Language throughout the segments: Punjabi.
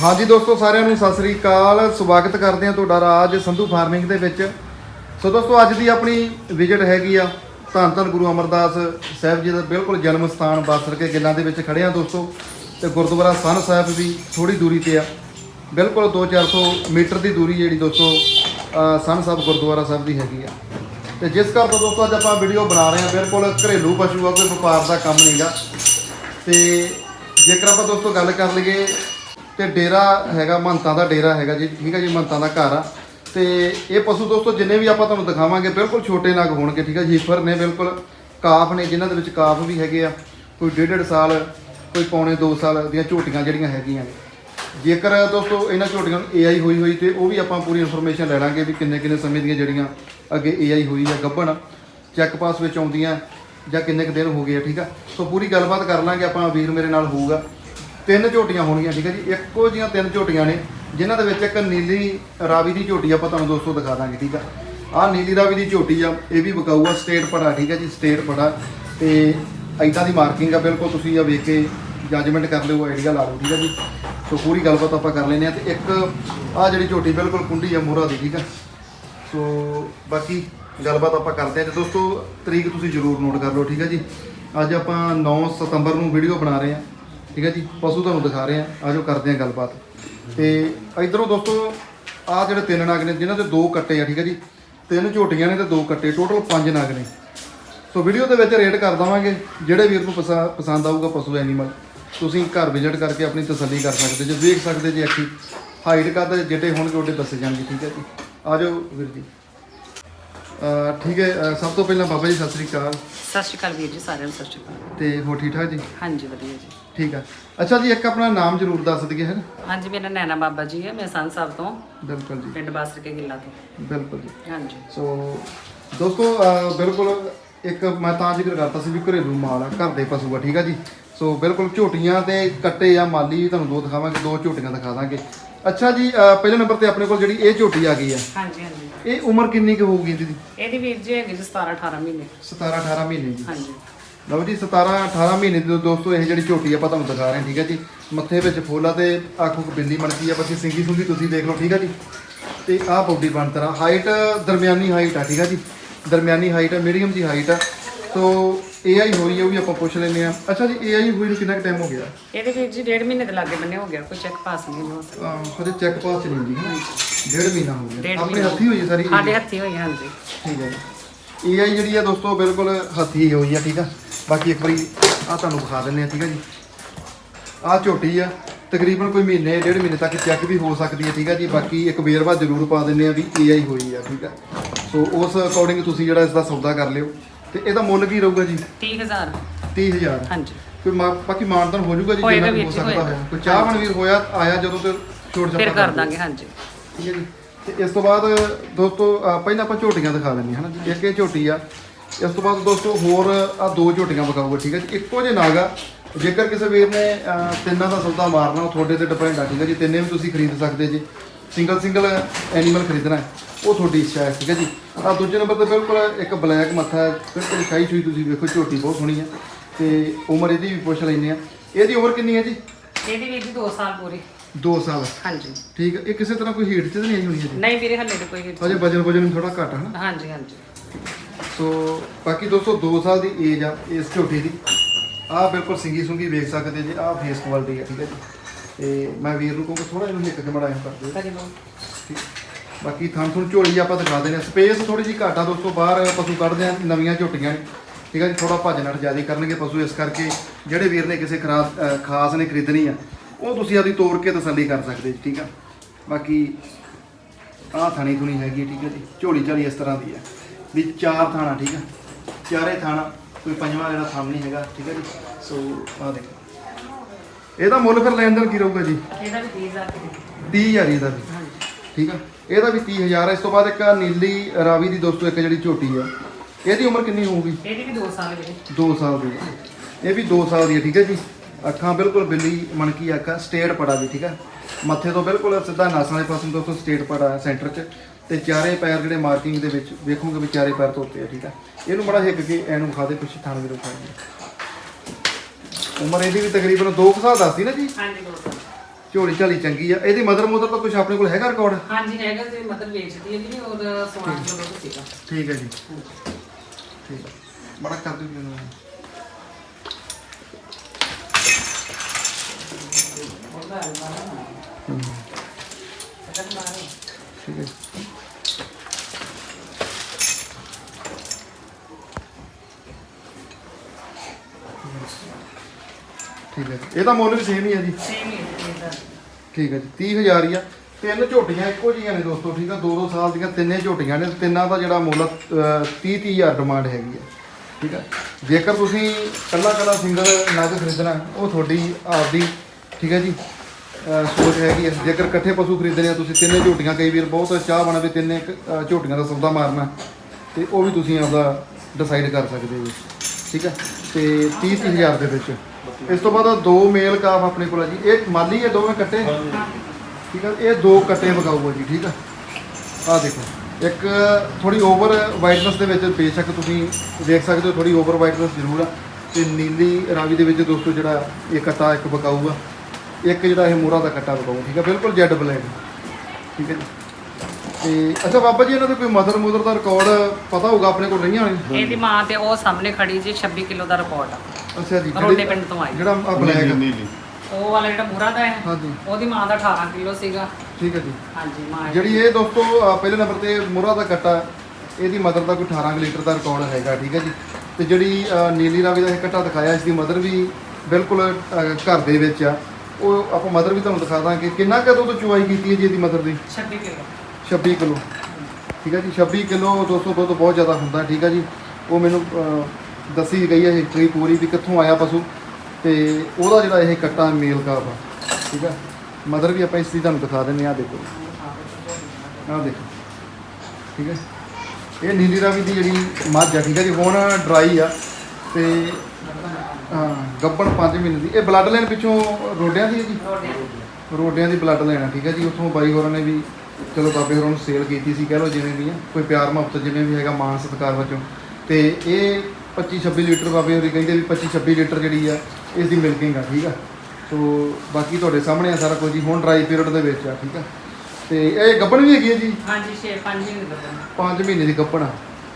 ਹਾਂਜੀ ਦੋਸਤੋ, ਸਾਰਿਆਂ ਨੂੰ ਸਤਿ ਸ੍ਰੀ ਅਕਾਲ। ਸਵਾਗਤ ਕਰਦੇ ਹਾਂ ਤੁਹਾਡਾ ਰਾਜ ਸੰਧੂ ਫਾਰਮਿੰਗ ਦੇ ਵਿੱਚ। ਸੋ ਦੋਸਤੋ, ਅੱਜ ਦੀ ਆਪਣੀ ਵਿਜ਼ਿਟ ਹੈਗੀ ਆ ਧੰਨ ਧੰਨ ਗੁਰੂ ਅਮਰਦਾਸ ਸਾਹਿਬ ਜੀ ਦਾ ਬਿਲਕੁਲ ਜਨਮ ਸਥਾਨ ਬਾਸਰ ਕੇ ਗਿੱਲਾਂ ਦੇ ਵਿੱਚ ਖੜੇ ਆ ਦੋਸਤੋ। ਤੇ ਗੁਰਦੁਆਰਾ ਸਨ ਸਾਹਿਬ ਵੀ ਥੋੜੀ ਦੂਰੀ ਤੇ ਆ। ਬਿਲਕੁਲ 2-400 ਮੀਟਰ ਦੀ ਦੂਰੀ ਜਿਹੜੀ ਦੋਸਤੋ, ਅਹ, ਸਨ ਸਾਹਿਬ ਗੁਰਦੁਆਰਾ ਸਾਹਿਬ ਦੀ ਹੈਗੀ ਆ। ਤੇ ਜਿਸ ਘਰ ਤੋਂ ਦੋਸਤੋ, ਅੱਜ ਆਪਾਂ ਵੀਡੀਓ ਬਣਾ ਰਹੇ ਹਾਂ, ਬਿਲਕੁਲ ਘਰੇਲੂ ਪਸ਼ੂ ਆ, ਕੋਈ ਵਪਾਰ ਦਾ ਕੰਮ ਨਹੀਂਗਾ ਤੇ ਜੇਕਰ ਆਪਾਂ ਦੋਸਤੋ ਗੱਲ ਕਰ ਲਈਏ ਤੇ ਡੇਰਾ ਹੈਗਾ ਮਹੰਤਾਂ ਦਾ ਡੇਰਾ ਹੈਗਾ ਜੀ, ਠੀਕ ਹੈ ਜੀ ਮਹੰਤਾਂ ਦਾ ਘਰ ਆ। ਤੇ ਇਹ ਪਸ਼ੂ ਦੋਸਤੋ, ਜਿੰਨੇ ਵੀ ਆਪਾਂ ਤੁਹਾਨੂੰ ਦਿਖਾਵਾਂਗੇ, ਬਿਲਕੁਲ ਛੋਟੇ ਨਗ ਹੋਣਗੇ, ਠੀਕ ਹੈ ਜੀਫਰ ਨੇ ਬਿਲਕੁਲ, ਕਾਫ ਨੇ, ਜਿਨ੍ਹਾਂ ਦੇ ਵਿੱਚ ਕਾਫ ਵੀ ਹੈਗੇ ਆ, ਕੋਈ ਡੇਢ ਡੇਢ ਸਾਲ, ਕੋਈ ਪੌਣੇ 2 ਸਾਲ ਦੀਆਂ ਝੋਟੀਆਂ ਜਿਹੜੀਆਂ ਹੈਗੀਆਂ। ਨੇ ਜੇਕਰ ਦੋਸਤੋ, ਇਹਨਾਂ ਝੋਟੀਆਂ ਨੂੰ ਏਆਈ ਹੋਈ ਹੋਈ ਤੇ ਉਹ ਵੀ ਆਪਾਂ ਪੂਰੀ ਇਨਫੋਰਮੇਸ਼ਨ ਲੈ ਲਾਂਗੇ ਵੀ ਕਿੰਨੇ ਕਿੰਨੇ ਸਮੇਂ ਦੀਆਂ ਜਿਹੜੀਆਂ ਅੱਗੇ ਏਆਈ ਹੋਈ ਆ, ਗੱਭਣ ਚੈੱਕ ਪਾਸ ਵਿੱਚ ਆਉਂਦੀਆਂ ਜਾਂ ਕਿੰਨੇ ਕੁ ਦਿਨ ਹੋ ਗਏ ਆ, ਠੀਕ ਆ। ਸੋ ਪੂਰੀ ਗੱਲਬਾਤ ਕਰ ਲਾਂਗੇ, ਆਪਾਂ ਵੀਰ ਮੇਰੇ ਨਾਲ ਹੋਊਗਾ। ਤਿੰਨ ਝੋਟੀਆਂ ਹੋਣਗੀਆਂ, ਠੀਕ ਹੈ ਜੀ? ਇੱਕੋ ਜੀਆਂ ਤਿੰਨ ਝੋਟੀਆਂ ਨੇ, ਜਿਨ੍ਹਾਂ ਦੇ ਵਿੱਚ ਇੱਕ ਨੀਲੀ ਰਾਵੀ ਦੀ ਝੋਟੀ ਆਪਾਂ ਤੁਹਾਨੂੰ ਦੋਸਤੋ ਦਿਖਾ ਦਾਂਗੇ, ਠੀਕ ਆ? ਆਹ ਨੀਲੀ ਰਾਵੀ ਦੀ ਝੋਟੀ ਆ, ਇਹ ਵੀ ਵਿਕਾਊ ਸਟੇਟ ਪੜਾ, ਠੀਕ ਹੈ ਜੀ? ਸਟੇਟ ਪੜਾ। ਤੇ ਐਦਾਂ ਦੀ ਮਾਰਕਿੰਗ ਆ, ਬਿਲਕੁਲ ਤੁਸੀਂ ਆ ਵੇਖ ਕੇ ਜੱਜਮੈਂਟ ਕਰ ਲਿਓ ਆਈਡੀਆ ਲਾ ਲਓ, ਠੀਕ ਹੈ ਜੀ? ਸੋ ਪੂਰੀ ਗੱਲਬਾਤ ਆਪਾਂ ਕਰ ਲੈਨੇ ਆ ਤੇ ਇੱਕ ਆ ਜਿਹੜੀ ਝੋਟੀ ਬਿਲਕੁਲ ਕੁੰਡੀ ਆ, ਮੋਹਰਾ ਦੀ, ਠੀਕ ਆ? ਸੋ ਬਾਕੀ ਗੱਲਬਾਤ ਆਪਾਂ ਕਰਦੇ ਹਾਂ, ਤੇ ਦੋਸਤੋ ਤਰੀਕ ਤੁਸੀਂ ਜ਼ਰੂਰ ਨੋਟ ਕਰ ਲਓ, ਠੀਕ ਹੈ ਜੀ? ਅੱਜ ਆਪਾਂ 9 ਸਤੰਬਰ ਨੂੰ ਵੀਡੀਓ ਬਣਾ ਰਹੇ ਹਾਂ। ਠੀਕ ਹੈ ਜੀ ਪਸ਼ੂ ਤੁਹਾਨੂੰ ਦਿਖਾ ਰਹੇ ਹਾਂ ਆਜੋ ਕਰਦੇ ਹਾਂ ਗੱਲਬਾਤ। ਤੇ ਇਧਰੋਂ ਦੋਸਤੋ ਆ ਜਿਹੜੇ ਤਿੰਨ ਨਗ ਨੇ ਜਿਨ੍ਹਾਂ ਦੇ ਦੋ ਕੱਟੇ ਆ ਠੀਕ ਹੈ ਜੀ। ਤਿੰਨ ਝੋਟੀਆਂ ਨੇ ਤੇ ਦੋ ਕੱਟੇ ਟੋਟਲ ਪੰਜ ਨਗ ਨੇ। ਸੋ ਵੀਡੀਓ ਦੇ ਵਿੱਚ ਰੇਟ ਕਰ ਦਵਾਂਗੇ ਜਿਹੜੇ ਵੀਰ ਨੂੰ ਪਸਾ- ਪਸੰਦ ਆਊਗਾ ਪਸ਼ੂ ਐਨੀਮਲ ਤੁਸੀਂ ਘਰ ਵਿਜ਼ਿਟ ਕਰਕੇ ਆਪਣੀ ਤਸੱਲੀ ਕਰ ਸਕਦੇ ਜੇ ਦੇਖ ਸਕਦੇ ਜੇ ਅੱਖੀ ਹਾਈਟ ਕੱਦ ਜਿਹੜੇ ਹੋਣਗੇ ਉਹਦੇ ਦੱਸੇ ਜਾਣਗੇ ਠੀਕ ਹੈ ਜੀ। ਆ ਜਾਓ ਵੀਰ ਜੀ। ਠੀਕ ਹੈ ਸਭ ਤੋਂ ਪਹਿਲਾਂ ਬਾਬਾ ਜੀ ਸਤਿ ਸ੍ਰੀ ਅਕਾਲ। ਸਤਿ ਸ਼੍ਰੀ ਅਕਾਲ ਵੀਰ ਜੀ ਸਾਰਿਆਂ ਨੂੰ ਸਤਿ ਸ਼੍ਰੀ ਅਕਾਲ। ਤੇ ਹੋ ਠੀਕ ਠਾਕ ਜੀ? ਹਾਂਜੀ ਵਧੀਆ ਜੀ। ਠੀਕ ਆ। ਅੱਛਾ ਜੀ ਇੱਕ ਆਪਣਾ ਨਾਮ ਜ਼ਰੂਰ ਦੱਸ ਦਈਏ ਹੈ ਨਾ ਹਾਂਜੀ ਮੇਰਾ ਨੈਣਾ ਬਾਬਾ ਜੀ ਹੈ ਮੈਂ ਸਾਹਿਬ ਤੋਂ ਬਿਲਕੁਲ ਜੀ। ਪਿੰਡ ਬਾਸਰ ਕੇ ਗਿੱਲਾ ਤੋਂ। ਬਿਲਕੁਲ ਜੀ। ਹਾਂਜੀ। ਸੋ ਦੋਸਤੋ ਅਹ ਬਿਲਕੁਲ ਇੱਕ ਮੈਂ ਤਾਂ ਜ਼ਿਕਰ ਕਰਤਾ ਸੀ ਵੀ ਘਰੇਲੂ ਮਾਲ ਆ ਘਰ ਦੇ ਪਸ਼ੂ ਆ ਠੀਕ ਆ ਜੀ? ਸੋ ਬਿਲਕੁਲ ਝੋਟੀਆਂ ਤੇ ਕੱਟੇ ਆ ਮਾਲੀ ਤੁਹਾਨੂੰ ਦੋ ਦਿਖਾਵਾਂਗੇ ਦੋ ਝੋਟੀਆਂ ਦਿਖਾ ਦਾਂਗੇ। ਅੱਛਾ ਜੀ ਅਹ ਪਹਿਲੇ ਨੰਬਰ ਤੇ ਆਪਣੇ ਕੋਲ ਜਿਹੜੀ ਇਹ ਝੋਟੀ ਆ ਗਈ ਆ ਹਾਂਜੀ ਹਾਂਜੀ। ਇਹ ਉਮਰ ਕਿੰਨੀ ਕੁ ਹੋਊਗੀ ਇਹਦੀ? ਇਹਦੀ ਵੀਰ ਜੀ ਹੈਗੀ ਜੀ 17 18 ਮਹੀਨੇ। 17 18 ਮਹੀਨੇ ਜੀ ਹਾਂਜੀ। ਲਓ ਜੀ 17 18 ਮਹੀਨੇ ਦੀ ਦੋਸਤੋ ਇਹ ਜਿਹੜੀ ਝੋਟੀ ਆਪਾਂ ਤੁਹਾਨੂੰ ਦਿਖਾ ਰਹੇ ਹਾਂ ਠੀਕ ਹੈ ਜੀ। ਮੱਥੇ ਵਿੱਚ ਫੋਲਾ ਤੇ ਆਖੋ ਬਿੰਦੀ ਮਣਕੀ ਆ ਬਾਕੀ ਸਿੰਗੀ ਸੁੰਗੀ ਤੁਸੀਂ ਦੇਖ ਲਓ ਠੀਕ ਹੈ ਜੀ। ਤੇ ਆਹ ਬੋਡੀ ਬਣਤਰ ਆ। ਹਾਈਟ ਦਰਮਿਆਨੀ ਹਾਈਟ ਆ ਠੀਕ ਹੈ ਜੀ। ਦਰਮਿਆਨੀ ਹਾਈਟ ਆ ਮੀਡੀਅਮ ਦੀ ਹਾਈਟ ਆ। ਸੋ ਏਆਈ ਹੋਈ ਹੈ ਉਹ ਵੀ ਆਪਾਂ ਪੁੱਛ ਲੈਂਦੇ ਆ। ਅੱਛਾ ਜੀ ਏਆਈ ਹੋਈ ਨੂੰ ਕਿੰਨਾ ਟਾਈਮ ਹੋ ਗਿਆ? ਇਹਦੇ ਵੀਰ ਜੀ ਡੇਢ ਮਹੀਨੇ ਦੇ ਲਾਗੇ ਬੰਨੇ ਹੋ ਗਿਆ ਕੋਈ ਚੈੱਕ ਪਾਸ ਨਹੀਂ ਹੋ ਸਕਦਾ ਹਜੇ ਚੈੱਕ ਪਾਸ ਨਹੀਂ ਜੀ ਹੈ ਡੇਢ ਮਹੀਨਾ ਹੋ ਗਿਆ। ਆਪਣੇ। ਹੱਥੀ ਹੋਈ ਸਾਰੀ ਸਾਡੇ ਹੱਥੀ ਹੋਈ ਹਾਂਜੀ। ਠੀਕ ਹੈ ਏਆਈ ਜਿਹੜੀ ਆ ਦੋਸਤੋ ਬਿਲਕੁਲ ਹੱਥੀ ਹੋਈ ਆ ਠੀਕ ਆ। ਬਾਕੀ ਇੱਕ ਵਾਰੀ ਆ ਤੁਹਾਨੂੰ ਵਿਖਾ ਦਿੰਦੇ ਆ ਠੀਕ ਆ ਜੀ। ਆ ਝੋਟੀ ਆ ਤਕਰੀਬਨ ਕੋਈ ਮਹੀਨੇ ਡੇਢ ਮਹੀਨੇ ਤੱਕ ਚੈੱਕ ਵੀ ਹੋ ਸਕਦੀ ਹੈ ਠੀਕ ਆ ਜੀ। ਬਾਕੀ ਇੱਕ ਵੇਰਵਾ ਜ਼ਰੂਰ ਪਾ ਦਿੰਦੇ ਆ ਵੀ ਏਆਈ ਹੋਈ ਆ ਠੀਕ ਆ। ਸੋ ਉਸ ਅਕੋਰਡਿੰਗ ਤੁਸੀਂ ਜਿਹੜਾ ਇਸ ਦਾ ਸੌਦਾ ਕਰ ਲਿਓ। ਤੇ ਇਹਦਾ ਮੁੱਲ ਕੀ ਰਹੂਗਾ ਜੀ? 30000 30000 ਹਾਂਜੀ। ਕੋਈ ਮਾ- ਬਾਕੀ ਮਾਨਤਨ ਹੋ ਜਾਊਗਾ ਜੀ ਹੋਏਗਾ ਜਿੰਨਾ ਵੀਰ ਹੋ ਜੀ, ਸਕਦਾ ਹੋਏਗਾ। ਹੋਇਆ। ਕੋਈ ਚਾਹਵਣ ਵੀਰ ਹੋਇਆ ਆਇਆ ਜਦੋਂ ਤੇ ਛੋਟ ਫਿਰ ਛੱਪਾ ਕਰ ਦਾਂਗੇ ਹਾਂਜੀ। ਠੀਕ ਹੈ ਜੀ। ਤੇ ਇਸ ਤੋਂ ਬਾਅਦ ਦੋਸਤੋ ਅਹ ਪਹਿਲਾਂ ਆਪਾਂ ਝੋਟੀਆਂ ਦਿਖਾ ਹਾਂ ਹਨਾ ਜੀ। ਇੱਕ ਇਹ ਝੋਟੀ ਆ ਇਸ ਤੋਂ ਬਾਅਦ ਦੋਸਤੋ ਹੋਰ ਆ ਦੋ ਝੋਟੀਆਂ ਵਿਖਾਊਗਾ ਠੀਕ ਹੈ ਜੀ। ਇੱਕੋ ਜਿਹੇ ਨਾਗ ਜੇਕਰ ਕਿਸੇ ਵੀਰ ਨੇ ਤਿੰਨਾਂ ਦਾ ਸੌਦਾ ਮਾਰਨਾ ਉਹ ਤੁਹਾਡੇ ਤੇ ਡਿਪੈਂਡ ਆ ਠੀਕ ਹੈ ਜੀ। ਤਿੰਨੇ ਵੀ ਤੁਸੀਂ ਖਰੀਦ ਸਕਦੇ ਜੀ। ਸਿੰਗਲ ਸਿੰਗਲ ਐਨੀਮਲ ਖਰੀਦਣਾ ਹੈ ਉਹ ਤੁਹਾਡੀ ਇੱਛਾ ਹੈ ਠੀਕ ਹੈ ਜੀ। ਆ ਦੂਜੇ ਨੰਬਰ ਤੇ ਬਿਲਕੁਲ ਇੱਕ ਬਲੈਕ ਮੱਥਾ ਹੈ ਬਿਲਕੁਲ ਸ਼ਾਹੀ ਸੂਈ ਤੁਸੀਂ ਵੇਖੋ ਝੋਟੀ ਬਹੁਤ ਸੋਹਣੀ ਹੈ। ਤੇ ਉਮਰ ਇਹਦੀ ਵੀ ਪੁੱਛ ਲੈਂਦੇ ਆ ਇਹਦੀ ਉਮਰ ਕਿੰਨੀ ਹੈ ਜੀ? ਇਹਦੀ ਵੀਰ ਜੀ 2 ਸਾਲ ਪੂਰੀ। 2 ਸਾਲ। ਹਾਂਜੀ। ਠੀਕ ਹੈ ਇਹ ਕਿਸੇ ਤਰ੍ਹਾਂ ਕੋਈ ਹੀਟ ਚ ਤਾਂ ਨਹੀਂ ਆਈ ਹੋਣੀ ਹੈ ਜੀ? ਨਹੀਂ ਵੀਰੇ ਹੱਲੇ ਤੇ ਕੋਈ ਹਿੱਟ ਅਜੇ ਵਜਨ ਵਜਨ ਥੋੜਾ ਘੱਟ ਹੈ ਨਾ ਹਾਂਜੀ ਹਾਂਜੀ। ਸੋ ਬਾਕੀ ਦੋਸਤੋ 2 ਸਾਲ ਦੀ ਏਜ ਆ ਇਸ ਝੋਟੀ ਦੀ। ਆਹ ਬਿਲਕੁਲ ਸਿੰਗੀ ਸੁੰਗੀ ਵੇਖ ਸਕਦੇ ਜੇ ਆਹ ਫੇਸ ਕੁਆਲਿਟੀ ਹੈ ਠੀਕ ਹੈ ਜੀ। ਤੇ ਮੈਂ ਵੀਰ ਨੂੰ ਕਹੂੰਗਾ ਥੋੜਾ ਇਹਨੂੰ ਹਿੱਕ ਕੇ ਮੜਾਇਆ ਕਰ ਦਿਓ। ਠੀਕ। ਬਾਕੀ ਥਣ ਥਣ ਝੋਲੀ ਆਪਾਂ ਦਿਖਾ ਆ ਸਪੇਸ ਥੋੜੀ ਜਿਹੀ ਘੱਟ ਆ ਦੋਸਤੋ ਬਾਹਰ ਪਸ਼ੂ ਕੱਢਦੇ ਆ ਨਵੀਆਂ ਝੋਟੀਆਂ। ਠੀਕ ਹੈ ਜੀ ਥੋੜਾ ਭੱਜ ਨੱਠ ਜ਼ਿਆਦਾ ਕਰਨਗੇ ਪਸ਼ੂ ਇਸ ਕਰਕੇ ਜਿਹੜੇ ਵੀਰ ਨੇ ਕਿਸੇ ਖਾਸ ਨੇ ਖਰੀਦਣੀ ਆ ਉਹ ਤੁਸੀਂ ਆਪਦੀ ਤੋੜ ਕੇ ਤਸੱਲੀ ਕਰ ਸਕਦੇ ਜੀ ਠੀਕ ਆ। ਬਾਕੀ ਆਹ ਥਣੀ ਥੁਣੀ ਹੈਗੀ ਠੀਕ ਹੈ ਜੀ। ਝੋਲੀ ਝਾਲੀ ਇਸ ਤਰ੍ਹਾਂ ਦੀ ਹੈ ਵੀ ਚਾਰ ਥਾਣਾ ਠੀਕ ਹੈ ਚਾਰੇ ਥਾਣਾ ਕੋਈ ਪੰਜਵਾਂ ਜਿਹੜਾ ਥਾਂ ਨਹੀਂ ਹੈਗਾ ਠੀਕ ਹੈ ਜੀ? ਸੋ ਆਹ ਦੇਖੋ। ਇਹਦਾ ਮੁੱਲ ਫਿਰ ਲੈਣ ਦੇਣ ਕੀ ਰਹੂਗਾ ਜੀ? ਇਹਦਾ ਵੀ 30000 ਰੁਪਏ। 30000 ਇਹਦਾ ਵੀ ਹਾਂਜੀ। ਠੀਕ ਆ? ਇਹਦਾ ਵੀ 30000 ਹੈ ਇਸ ਤੋਂ ਬਾਅਦ ਇੱਕ ਨੀਲੀ ਰਾਵੀ ਦੀ ਦੋਸਤੋ ਇੱਕ ਜਿਹੜੀ ਝੋਟੀ ਆ ਇਹਦੀ ਉਮਰ ਕਿੰਨੀ ਹੋਊਗੀ? ਇਹਦੀ ਵੀ 2 ਸਾਲ ਵੀਰੇ 2 ਸਾਲ ਦੀ ਹੈ। ਇਹ ਵੀ 2 ਸਾਲ ਦੀ ਹੈ ਠੀਕ ਹੈ ਜੀ? ਅੱਖਾਂ ਬਿਲਕੁਲ ਬਿੱਲੀ ਮਣਕੀ ਅੱਖਾਂ ਸਟੇਟ ਪੜਾ ਜੀ ਠੀਕ ਹੈ ਮੱਥੇ ਤੋਂ ਬਿਲਕੁਲ ਸਿੱਧਾ ਨਸ ਵਾਲੇ ਪਾਸੇ ਦੋਸਤੋ ਸਟੇਟ ਪੜਾ ਸੈਂਟਰ 'ਚ ਤੇ ਚਾਰੇ ਪੈਰ ਜਿਹੜੇ ਮਾਰਕਿੰਗ ਦੇ ਵਿੱਚ ਵੇਖੋਗੇ ਵੀ ਚਾਰੇ ਪੈਰ ਧੋਤੇ ਆ ਠੀਕ ਹੈ ਇਹਨੂੰ ਬੜਾ ਹਿੱਕ ਕੇ ਐਨੂੰ ਖਾ ਦੇ ਕੁਛ ਥਾਣ ਵੀ ਰਖਾ ਉਮਰ ਇਹਦੀ ਵੀ ਤਕਰੀਬਨ 2 ਸਾਲ ਦੱਸਦੀ ਨਾ ਜੀ? ਹਾਂਜੀ ਦੋ ਸਾਲ। ਝੋਲੀ ਝਾਲੀ ਚੰਗੀ ਆ। ਇਹਦੀ ਮਦਰ ਮੁਦਰ ਤਾਂ ਕੁਝ ਆਪਣੇ ਕੋਲ ਹੈਗਾ ਰਿਕਾਰਡ ਹਾਂਜੀ ਹੈਗਾ ਜੀ ਮਤਲਬ ਵੇਚਦੀ ਹੈ ਜੀ ਉਹਦਾ 16 ਕਿਲੋ ਦੁੱਧ ਸੀਗਾ ਠੀਕ ਹੈ ਜੀ। ਠੀਕ ਬੜਾ ਕਰ ਦਿਓ ਮੈਨੂੰ ਉਹਦਾ ਅਲਵਾ ਹਮ, ਤੱਕ ਮਾਰੇ ਠੀਕ ਹੈ ਠੀਕ ਹੈ ਜੀ। ਇਹਦਾ ਮੁੱਲ ਵੀ ਸੇਮ ਹੀ ਹੈ ਜੀ। ਸੇਮ ਹੀ ਹੈ ਇਹਦਾ ਠੀਕ ਹੈ ਜੀ 30000 ਹੀ ਆ। ਤਿੰਨ ਝੋਟੀਆਂ ਇੱਕੋ ਜਿਹੀਆਂ ਨੇ ਦੋਸਤੋ ਠੀਕ ਆ? 2-2 ਸਾਲ ਦੀਆਂ ਤਿੰਨੇ ਝੋਟੀਆਂ ਨੇ ਤਿੰਨਾਂ ਦਾ ਜਿਹੜਾ ਮੁੱਲ 30-30000 ਡਿਮਾਂਡ ਹੈਗੀ ਆ। ਠੀਕ ਆ? ਜੇਕਰ ਤੁਸੀਂ ਕੱਲਾ ਕੱਲਾ ਸਿੰਗਲ ਨਗ ਖਰੀਦਣਾ ਉਹ ਤੁਹਾਡੀ ਆਪਦੀ ਠੀਕ ਹੈ ਜੀ? ਅਹ, ਸੋਚ ਹੈਗੀ ਆ ਜੇਕਰ ਇਕੱਠੇ ਪਸ਼ੂ ਖਰੀਦਣੇ ਆ, ਤੁਸੀਂ ਤਿੰਨੇ ਝੋਟੀਆਂ, ਕਈ ਵਾਰ ਬਹੁਤ ਚਾਹ ਬਣਾ ਵੀ ਤਿੰਨੇ ਕ- ਅਹ, ਝੋਟੀਆਂ ਦਾ ਸੌਦਾ ਮਾਰਨਾ। ਤੇ ਉਹ ਵੀ ਤੁਸੀਂ ਆਪਦਾ ਡਿਸਾਈਡ ਕਰ ਸਕਦੇ ਹੋ। ਠੀਕ ਹੈ? ਤੇ 30-30000 ਦੇ ਵਿੱਚ। ਇਸ ਤੋਂ ਬਾਅਦ ਦੋ ਮੇਲ ਕਾਫ ਆਪਣੇ ਕੋਲ ਆ ਜੀ। ਇਹ ਮਾਲੀ ਹੈ ਦੋਵੇਂ ਕੱਟੇ? ਠੀਕ ਹੈ ਇਹ ਦੋ ਕੱਟੇ ਵਗਾਊਗਾ ਜੀ, ਠੀਕ ਆ? ਆਹ ਦੇਖੋ। ਇੱਕ ਥੋੜੀ ਓਵਰ ਵਾਈਟਨੈਸ ਦੇ ਵਿੱਚ ਬੇਸ਼ੱਕ ਤੁਸੀਂ ਦੇਖ ਸਕਦੇ ਹੋ ਥੋੜੀ ਓਵਰ ਵਾਈਟਨੈਸ ਜ਼ਰੂਰ ਆ। ਤੇ ਨੀਲੀ ਰਾਵੀ ਦੇ ਵਿੱਚ ਦੋਸਤੋ ਜਿਹੜਾ ਇਹ ਕੱਟਾ ਇੱਕ ਵਗਾਊਗਾ। ਇੱਕ ਜਿਹੜਾ ਇਹ ਮੋਰਾ ਦਾ ਕੱਟਾ ਵਗਾਊਗਾ ਠੀਕ ਹੈ? ਬਿਲਕੁਲ ਜੈਡ ਬਲੈਕ। ਠੀਕ ਹੈ ਜੀ? ਤੇ ਅੱਛਾ ਬਾਬਾ ਜੀ ਇਹਨਾਂ ਦਾ ਕੋਈ ਮਦਰ ਮੁਦਰ ਦਾ ਰਿਕਾਰਡ ਪਤਾ ਹੋਊਗਾ ਆਪਣੇ ਕੋਲ ਰਹੀਆਂ ਹੋਣੀ ਇਹਦੀ ਮਾਂ ਤੇ ਉਹ ਸਾਹਮਣੇ ਖੜੀ ਜੀ 26 ਕਿਲੋ ਦਾ ਰਿਕਾਰਡ ਆ। ਅੱਛਾ ਜੀ ਰੋਡੇ ਜਿਹੜੀ- ਪਿੰਡ ਤੋਂ ਆਈ। ਜਿਹੜਾ ਆ। ਬਲੈਕ ਉਹ ਵਾਲਾ ਜਿਹੜਾ ਮੂਰਾ ਦਾ ਹੈ ਹਾਂਜੀ। ਉਹਦੀ ਮਾਂ ਦਾ 18 ਕਿਲੋ ਸੀਗਾ। ਠੀਕ ਹੈ ਜੀ। ਹਾਂਜੀ ਮਾਂ ਜਿਹੜੀ ਇਹ ਦੋਸਤੋ ਪਹਿਲੇ ਨੰਬਰ ਤੇ ਮੁਰਾ ਦਾ ਕੱਟਾ ਇਹਦੀ ਮਦਰ ਦਾ ਕੋਈ 18 ਕੁ ਲੀਟਰ ਦਾ ਰਿਕਾਰਡ ਹੈਗਾ ਠੀਕ ਹੈ ਜੀ? ਤੇ ਜਿਹੜੀ ਨੀਲੀ ਰਾਵੀ ਦਾ ਇਹ ਕੱਟਾ ਦਿਖਾਇਆ ਇਸ ਦੀ ਮਦਰ ਵੀ ਬਿਲਕੁਲ ਘਰ ਦੇ ਵਿੱਚ ਆ। ਉਹ ਆਪਾਂ ਮਦਰ ਵੀ ਤੁਹਾਨੂੰ ਦਿਖਾ ਦਾਂਗੇ। ਕਿੰਨਾ ਕਦੋਂ ਤੋਂ ਚੁਆਈ ਕੀਤੀ ਹੈ ਜੀ ਇਹਦੀ ਮਦਰ ਦੀ? 26 ਕਿਲੋ। 26 ਕਿਲੋ। ਠੀਕ ਹੈ ਜੀ 26 ਕਿਲੋ ਦੋਸਤੋ ਦੁੱਧ ਬਹੁਤ ਜ਼ਿਆਦਾ ਹੁੰਦਾ ਠੀਕ ਹੈ ਜੀ। ਉਹ ਮੈਨੂੰ ਅਹ, ਦੱਸੀ ਗਈ ਹੈ ਹਿਸਟਰੀ ਪੂਰੀ ਵੀ ਕਿੱਥੋਂ ਆਇਆ ਪਸ਼ੂ। ਤੇ ਉਹਦਾ ਜਿਹੜਾ ਇਹ ਕੱਟਾ ਮੇਲ ਕਾਫ ਆ ਠੀਕ ਹੈ। ਮਦਰ ਵੀ ਆਪਾਂ ਇਸ ਦੀ ਤੁਹਾਨੂੰ ਦਿਖਾ ਦਿੰਦੇ ਆ ਦੇਖੋ। ਆਹ ਦੇਖੋ ਠੀਕ ਹੈ। ਇਹ ਨੀਲੀ ਰਾਵੀ ਦੀ ਜਿਹੜੀ ਮੱਝ ਆ ਠੀਕ ਹੈ ਜੀ ਹੁਣ ਡਰਾਈ ਆ। ਤੇ ਹਾਂ ਗੱਬਣ 5 ਮਹੀਨੇ ਦੀ। ਇਹ ਬਲੱਡ ਲਾਈਨ ਪਿੱਛੋਂ ਰੋਡਿਆਂ ਦੀ ਹੈ ਜੀ? ਰੋਡਿਆਂ ਦੀ। ਬਲੱਡ ਲਾਈਨ ਆ ਠੀਕ ਹੈ ਜੀ। ਉੱਥੋਂ ਬਾਈ ਹੋਰਾਂ ਨੇ ਵੀ ਚਲੋ ਬਾਬੇ ਹੋਰਾਂ ਨੂੰ ਸੇਲ ਕੀਤੀ ਸੀ ਕਹਿ ਲਓ ਜਿਵੇਂ ਵੀ ਆ। ਕੋਈ ਪਿਆਰ ਮੁਹੱਬਤ ਜਿਵੇਂ ਵੀ ਹੈਗਾ ਮਾਨ ਸਤਿਕਾਰ ਵਜੋਂ। ਤੇ ਇਹ 25 26 ਲੀਟਰ ਬਾਬੇ ਹੋਰੀ ਕਹਿੰਦੇ ਵੀ 25 26 ਲੀਟਰ ਜਿਹੜੀ ਆ ਇਸ ਦੀ ਮਿਲਕਿੰਗ ਆ ਠੀਕ ਆ? ਸੋ ਬਾਕੀ ਤੁਹਾਡੇ ਸਾਹਮਣੇ ਆ ਸਾਰਾ ਕੁਝ ਜੀ ਹੁਣ ਡਰਾਈ ਪੀਰੀਅਡ ਦੇ ਵਿੱਚ ਆ ਠੀਕ ਆ? ਤੇ ਇਹ ਗੱਬਣ ਵੀ ਹੈਗੀ ਹੈ ਜੀ? ਹਾਂਜੀ 6 5 ਮਹੀਨੇ ਦਾ। 5 ਮਹੀਨੇ ਦੀ ਗੱਪਣ ਆ।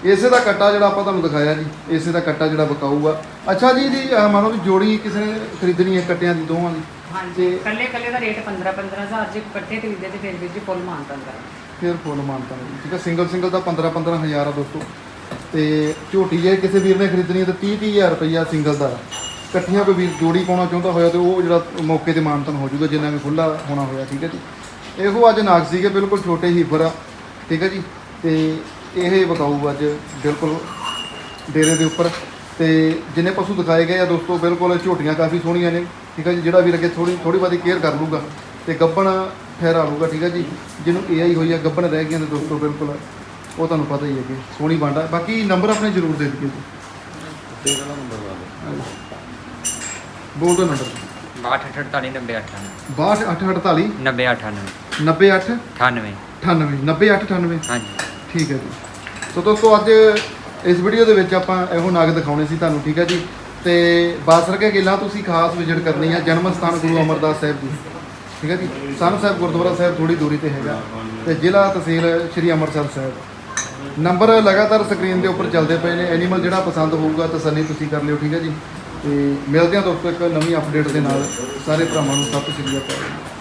ਇਸੇ ਦਾ ਕੱਟਾ ਜਿਹੜਾ ਆਪਾਂ ਤੁਹਾਨੂੰ ਦਿਖਾਇਆ ਜੀ ਇਸੇ ਦਾ ਕੱਟਾ ਜਿਹੜਾ ਵਿਕਾਊ ਆ ਅੱਛਾ ਜੀ ਇਹਦੀ ਅਹ, ਮੰਨ ਵੀ ਜੋੜੀ ਕਿਸੇ ਨੇ ਖਰੀਦਣੀ ਹੈ ਕੱਟਿਆਂ ਦੀ ਦੋਵਾਂ ਦੀ। ਹਾਂਜੀ ਕੱਲੇ ਕੱਲੇ ਦਾ ਰੇਟ 15 15000 ਜੇ ਇਕੱਠੇ ਖਰੀਦੇ ਤੇ ਫਿਰ ਵੀ ਜੀ ਫੁੱਲ ਮਾਨ ਤੰਦਾ ਫਿਰ ਫੁੱਲ ਮਾਨਤਾ ਨਹੀਂ ਠੀਕ ਹੈ ਸਿੰਗਲ ਸਿੰਗਲ ਦਾ 15 15 ਹਜ਼ਾਰ ਆ ਦੋਸਤੋ। ਤੇ ਝੋਟੀ ਜੇ ਕਿਸੇ ਵੀਰ ਨੇ ਖਰੀਦਣੀ ਹੈ ਤਾਂ 30 30000 ਰੁਪਈਆ ਸਿੰਗਲ ਦਾ। ਇਕੱਠੀਆਂ ਕੋਈ ਵੀਰ ਜੋੜੀ ਪਾਉਣਾ ਚਾਹੁੰਦਾ ਹੋਇਆ ਤੇ ਉਹ ਜਿਹੜਾ ਮੌਕੇ ਤੇ ਮਾਨਤਨ ਹੋ ਜਾਊਗਾ ਜਿੰਨਾ ਵੀ ਖੁੱਲਾ ਹੋਣਾ ਹੋਇਆ ਠੀਕ ਹੈ ਜੀ। ਇਹੋ ਅੱਜ ਨਾਗ ਸੀਗੇ ਬਿਲਕੁਲ ਛੋਟੇ ਹੀਫਰ ਆ ਠੀਕ ਹੈ ਜੀ। ਤੇ ਇਹ ਵਿਕਾਊ ਅੱਜ ਬਿਲਕੁਲ ਡੇਰੇ ਦੇ ਉੱਪਰ। ਤੇ ਜਿੰਨੇ ਪਸ਼ੂ ਦਿਖਾਏ ਗਏ ਆ ਦੋਸਤੋ ਬਿਲਕੁਲ ਝੋਟੀਆਂ ਕਾਫੀ ਸੋਹਣੀਆਂ ਨੇ ਠੀਕ ਹੈ ਜੀ? ਜਿਹੜਾ ਵੀ ਅੱਗੇ ਥੋੜੀ ਥੋੜੀ ਬਾਦੀ ਕੇਅਰ ਕਰ ਲੂਗਾ ਤੇ ਗੱਬਣ ਠਹਿਰਾ ਲੂਗਾ ਠੀਕ ਹੈ ਜੀ? ਜਿਹਨੂੰ ਏਆਈ ਹੋਈ ਆ ਗੱਬਣ ਰਹਿ ਗਈਆਂ ਨੇ ਦੋਸਤੋ ਬਿਲਕੁਲ। ਉਹ ਤੁਹਾਨੂੰ ਪਤਾ ਹੀ ਹੈ ਕਿ ਸੋਹਣੀ ਬਾਂਡਾ। ਬਾਕੀ ਨੰਬਰ ਆਪਣੇ ਜ਼ਰੂਰ ਦੇ ਦਿਓ ਜੀ। ਬੋਲ ਦਿਓ ਨੰਬਰ। 62 90 62848 90 98 98 98 98 ਹਾਂਜੀ। ਠੀਕ ਹੈ ਜੀ। ਸੋ ਦੋਸਤੋ, ਅੱਜ ਇਸ ਵੀਡੀਓ ਦੇ ਵਿੱਚ ਆਪਾਂ ਇਹੋ ਨਾਗ ਦਿਖਾਉਣੇ ਸੀ ਤੁਹਾਨੂੰ, ਠੀਕ ਹੈ ਜੀ? ਤੇ ਬਾਸਰ ਕੇ ਗਿੱਲਾਂ ਤੁਸੀਂ ਖਾਸ ਵਿਜ਼ਿਟ ਕਰਨੀ ਹੈ, ਜਨਮ ਸਥਾਨ ਗੁਰੂ ਅਮਰਦਾਸ ਸਾਹਿਬ ਜੀ। ਠੀਕ ਹੈ ਜੀ? ਸਾਨੂੰ ਸਾਹਿਬ ਗੁਰਦੁਆਰਾ ਸਾਹਿਬ ਥੋੜੀ ਦੂਰੀ ਤੇ ਹੈਗਾ। ਤੇ ਜ਼ਿਲ੍ਹਾ ਤਹਿਸੀਲ ਸ਼੍ਰੀ ਅੰਮ੍ਰਿਤਸਰ ਸਾਹਿਬ। ਨੰਬਰ ਲਗਾਤਾਰ ਸਕਰੀਨ ਦੇ ਉੱਪਰ ਚੱਲਦੇ ਪਏ ਨੇ। ਐਨੀਮਲ ਜਿਹੜਾ ਪਸੰਦ ਹੋਊਗਾ, ਤਸੱਲੀ ਤੁਸੀਂ ਕਰ ਲਿਓ, ਠੀਕ ਹੈ ਜੀ? ਤੇ ਮਿਲਦੇ ਹਾਂ ਦੋਸਤੋ ਇੱਕ ਨਵੀਂ ਅਪਡੇਟ ਦੇ ਨਾਲ। ਸਾਰੇ ਭਰਾਵਾਂ ਨੂੰ ਸਤਿ ਸ਼੍ਰੀ ਅਕਾਲ।